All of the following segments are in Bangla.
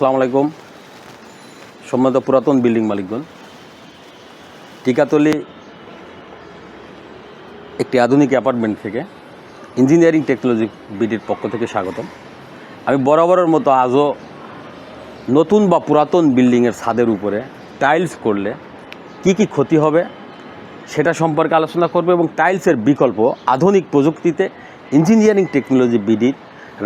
আসসালামু আলাইকুম। সম্মানিত পুরাতন বিল্ডিং মালিকগণ, টিকাতলি একটি আধুনিক অ্যাপার্টমেন্ট থেকে ইঞ্জিনিয়ারিং টেকনোলজি বিডির পক্ষ থেকে স্বাগতম। আমি বরাবরের মতো আজও নতুন বা পুরাতন বিল্ডিংয়ের ছাদের উপরে টাইলস করলে কি কি ক্ষতি হবে সেটা সম্পর্কে আলোচনা করব এবং টাইলসের বিকল্প আধুনিক প্রযুক্তিতে ইঞ্জিনিয়ারিং টেকনোলজি বিডির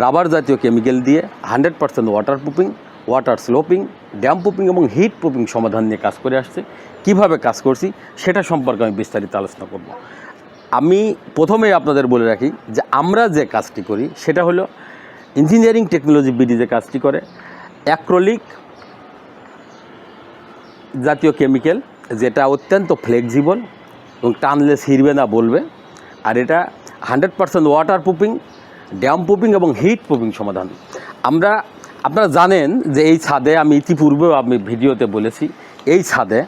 রাবার জাতীয় কেমিক্যাল দিয়ে hundred percent water proofing water sloping damp পুপিং এবং হিট পুপিং সমাধান নিয়ে কাজ করে আসছে। কীভাবে কাজ করছি সেটা সম্পর্কে আমি বিস্তারিত আলোচনা করব। আমি প্রথমেই আপনাদের বলে রাখি যে আমরা যে কাজটি করি সেটা হলো ইঞ্জিনিয়ারিং টেকনোলজি বিডি যে কাজটি করে অ্যাক্রোলিক জাতীয় কেমিক্যাল যেটা অত্যন্ত ফ্লেক্সিবল এবং টানলে ছিঁড়বে না বলবে, আর এটা hundred percent water proofing damp proofing এবং হিট প্রুফিং সমাধান। আমরা আপনারা জানেন যে এই ছাদে আমি ইতিপূর্বেও আমি ভিডিওতে বলেছি, এই ছাদে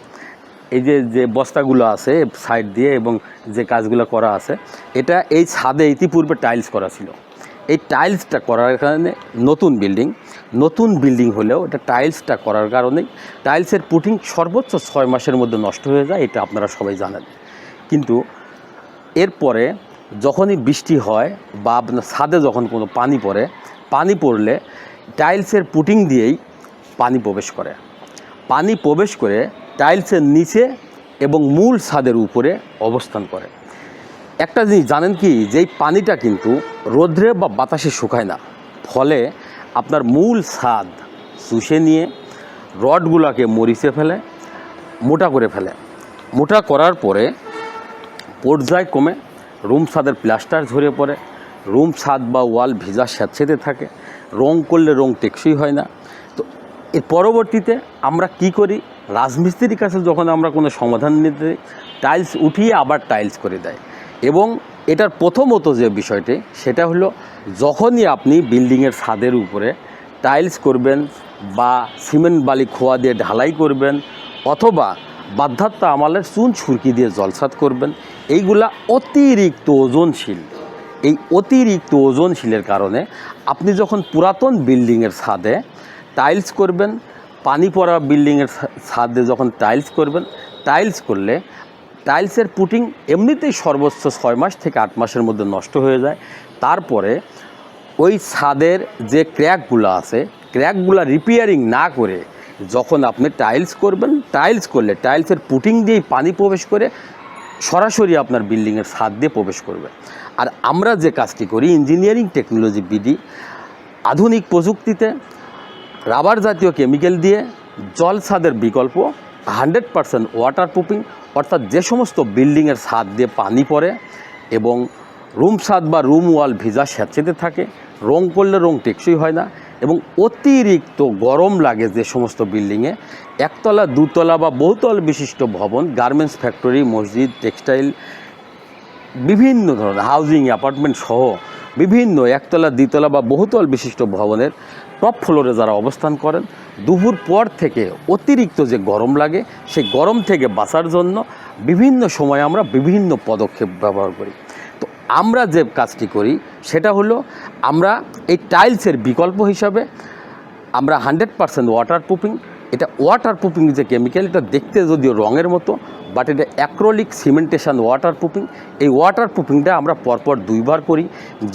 এই যে যে বস্তাগুলো আছে সাইড দিয়ে এবং যে কাজগুলো করা আছে, এটা এই ছাদে ইতিপূর্বে টাইলস করা ছিল। এই টাইলসটা করার কারণে নতুন বিল্ডিং নতুন বিল্ডিং হলেও এটা টাইলসটা করার কারণেই টাইলসের পুটিং সর্বোচ্চ ছয় মাসের মধ্যে নষ্ট হয়ে যায়, এটা আপনারা সবাই জানেন। কিন্তু এরপরে যখনই বৃষ্টি হয় বা আপনার ছাদে যখন কোনো পানি পড়ে, পানি পড়লে টাইলসের পুটিং দিয়েই পানি প্রবেশ করে। পানি প্রবেশ করে টাইলসের নিচে এবং মূল ছাদের উপরে অবস্থান করে। একটা জিনিস জানেন কি? যেই পানিটা কিন্তু রোদ্রে বা বাতাসে শুকায় না, ফলে আপনার মূল ছাদ শুষে নিয়ে রডগুলোকে মরিচে ফেলে, মোটা করে ফেলে। মোটা করার পরে পর্যায় কমে রুম ছাদের প্লাস্টার ঝরে পড়ে রুম ছাদ বা ওয়াল ভিজা স্যাঁতসেঁতে থাকে রং করলে রং টেকসই হয় না। তো এর পরবর্তীতে আমরা কি করি? রাজমিস্ত্রির কাছে যখন আমরা কোনো সমাধান নিতে যাই, টাইলস উঠিয়ে আবার টাইলস করে দেয়। এবং এটার প্রথমত যে বিষয়টি সেটা হলো যখনই আপনি বিল্ডিংয়ের ছাদের উপরে টাইলস করবেন বা সিমেন্ট বালি খোয়া দিয়ে ঢালাই করবেন অথবা বাধ্যাত্ম আমালের চুন ছুরকি দিয়ে জলসাত করবেন এইগুলা অতিরিক্ত ওজনশীল। এই অতিরিক্ত ওজনশীলের কারণে আপনি যখন পুরাতন বিল্ডিংয়ের ছাদে টাইলস করবেন, পানি পড়া বিল্ডিংয়ের ছাদে যখন টাইলস করবেন, টাইলস করলে টাইলসের পুটিং এমনিতেই সর্বোচ্চ ছয় মাস থেকে আট মাসের মধ্যে নষ্ট হয়ে যায়। তারপরে ওই ছাদের যে ক্র্যাকগুলো আছে, ক্র্যাকগুলো রিপেয়ারিং না করে যখন আপনি টাইলস করবেন, টাইলস করলে টাইলসের পুটিং দিয়েই পানি প্রবেশ করে সরাসরি আপনার বিল্ডিংয়ের ছাদ দিয়ে প্রবেশ করবে। আর আমরা যে কাজটি করি ইঞ্জিনিয়ারিং টেকনোলজি বিডি আধুনিক প্রযুক্তিতে রাবার জাতীয় কেমিক্যাল দিয়ে জল ছাদের বিকল্প হান্ড্রেড পারসেন্ট ওয়াটার প্রুফিং অর্থাৎ যে সমস্ত বিল্ডিংয়ের ছাদ দিয়ে পানি পড়ে এবং রুম ছাদ বা রুম ওয়াল ভিজা স্যাঁতসেঁতে থাকে, রং করলে রং টেকসই হয় না এবং অতিরিক্ত গরম লাগে যে সমস্ত বিল্ডিংয়ে একতলা, দুতলা বা বহুতল বিশিষ্ট ভবন গার্মেন্টস ফ্যাক্টরি মসজিদ টেক্সটাইল বিভিন্ন ধরনের হাউজিং অ্যাপার্টমেন্ট সহ বিভিন্ন একতলা, দ্বিতলা বা বহুতল বিশিষ্ট ভবনের টপ ফ্লোরে যারা অবস্থান করেন দুপুর পর থেকে অতিরিক্ত যে গরম লাগে, সেই গরম থেকে বাঁচার জন্য বিভিন্ন সময় আমরা বিভিন্ন পদক্ষেপ ব্যবহার করি। তো আমরা যে কাজটি করি, সেটা হলো আমরা এই টাইলসের বিকল্প হিসাবে আমরা হান্ড্রেড পারসেন্ট ওয়াটার প্রুফিং এটা ওয়াটার প্রুফিং যে কেমিক্যাল এটা দেখতে যদিও রঙের মতো বাট এটা অ্যাক্রোলিক সিমেন্টেশন ওয়াটার প্রুফিং এই ওয়াটার প্রুফিংটা আমরা পরপর দুইবার করি।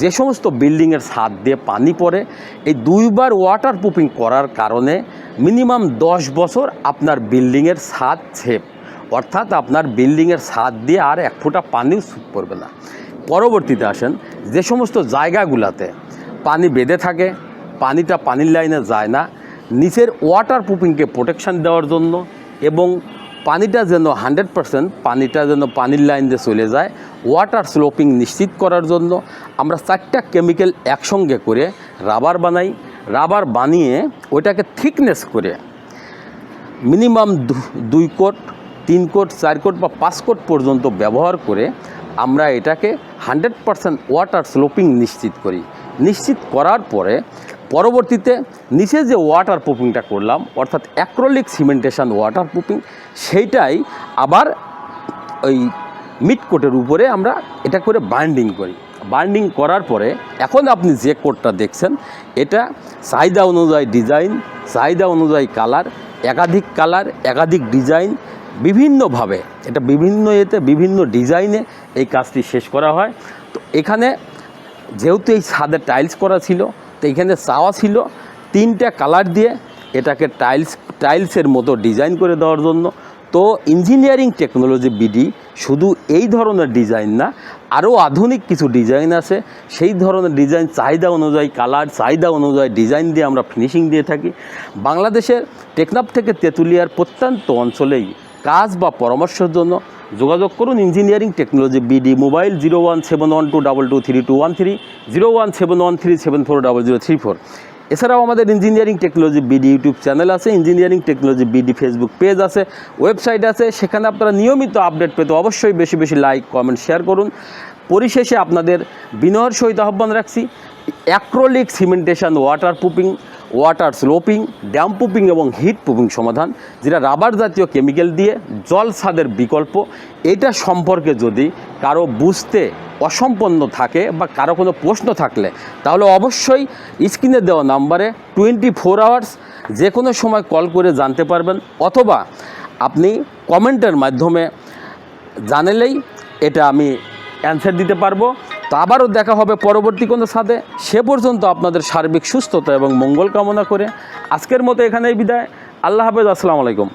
যে সমস্ত বিল্ডিংয়ের ছাদ দিয়ে পানি পড়ে, এই দুইবার ওয়াটার প্রুফিং করার কারণে মিনিমাম দশ বছর আপনার বিল্ডিংয়ের ছাদ ছেপ অর্থাৎ আপনার বিল্ডিংয়ের ছাদ দিয়ে আর এক ফোঁটা পানিও ছুট পড়বে না। পরবর্তীতে আসেন, যে সমস্ত জায়গাগুলোতে পানি বেঁধে থাকে, পানিটা পানির লাইনে যায় না নিচের ওয়াটার প্রুফিংকে প্রোটেকশান দেওয়ার জন্য এবং পানিটা যেন হান্ড্রেড পারসেন্ট পানিটা যেন পানির লাইন দিয়ে চলে যায় ওয়াটার স্লোপিং নিশ্চিত করার জন্য আমরা চারটা কেমিক্যাল একসঙ্গে করে রাবার বানাই রাবার বানিয়ে ওইটাকে থিকনেস করে মিনিমাম দুই কোট, তিন কোট, চার কোট বা পাঁচ কোট পর্যন্ত ব্যবহার করে আমরা এটাকে হান্ড্রেড পারসেন্ট ওয়াটার স্লোপিং নিশ্চিত করি। নিশ্চিত করার পরে পরবর্তীতে নিচে যে ওয়াটার প্রুফিংটা করলাম, অর্থাৎ অ্যাক্রোলিক সিমেন্টেশন ওয়াটার প্রুফিং সেইটাই আবার ওই মিড কোটের উপরে আমরা এটা করে বাইন্ডিং করি। বাইন্ডিং করার পরে এখন আপনি যে কোটটা দেখছেন, এটা চাহিদা অনুযায়ী ডিজাইন চাহিদা অনুযায়ী কালার একাধিক কালার একাধিক ডিজাইন বিভিন্নভাবে, এটা বিভিন্ন এতে বিভিন্ন ডিজাইনে এই কাজটি শেষ করা হয়। তো এখানে যেহেতু এই ছাদে টাইলস করা ছিল তো এখানে চাওয়া ছিল তিনটা কালার দিয়ে এটাকে টাইলস টাইলসের মতো ডিজাইন করে দেওয়ার জন্য। তো ইঞ্জিনিয়ারিং টেকনোলজি বিডি শুধু এই ধরনের ডিজাইন না আরও আধুনিক কিছু ডিজাইন আছে। সেই ধরনের ডিজাইন চাহিদা অনুযায়ী কালার চাহিদা অনুযায়ী ডিজাইন দিয়ে আমরা ফিনিশিং দিয়ে থাকি। বাংলাদেশের টেকনাফ থেকে তেঁতুলিয়ার প্রত্যন্ত অঞ্চলেই কাজ বা পরামর্শের জন্য যোগাযোগ করুন engineering technology BD mobile zero one seven one two double two three two one three, zero one seven one three seven four double zero three four. এছাড়াও আমাদের engineering technology BD YouTube channel আছে, engineering technology BD Facebook page আছে, ওয়েবসাইট আছে, সেখানে আপনারা নিয়মিত আপডেট পেতে অবশ্যই বেশি বেশি লাইক, কমেন্ট, শেয়ার করুন। পরিশেষে আপনাদের বিনয়ের সহিত আহ্বান রাখছি। Acrylic cementation water proofing water sloping damp proofing এবং হিট প্রুফিং সমাধান, যেটা রাবার জাতীয় কেমিক্যাল দিয়ে জল ছাদের বিকল্প। এটা সম্পর্কে যদি কারও বুঝতে অসম্পন্ন থাকে বা কারও কোনো প্রশ্ন থাকলে, তাহলে অবশ্যই স্ক্রিনে দেওয়া নাম্বারে টোয়েন্টি ফোর আওয়ার্স যে কোনো সময় কল করে জানতে পারবেন, অথবা আপনি কমেন্টের মাধ্যমে জানালেই এটা আমি অ্যান্সার দিতে পারব। তো আবারও দেখা হবে পরবর্তী কোনো সাথে সে পর্যন্ত আপনাদের সার্বিক সুস্থতা এবং মঙ্গল কামনা করে। আজকের মতো এখানেই বিদায়। আল্লাহ হাফেজ, আসসালামু আলাইকুম।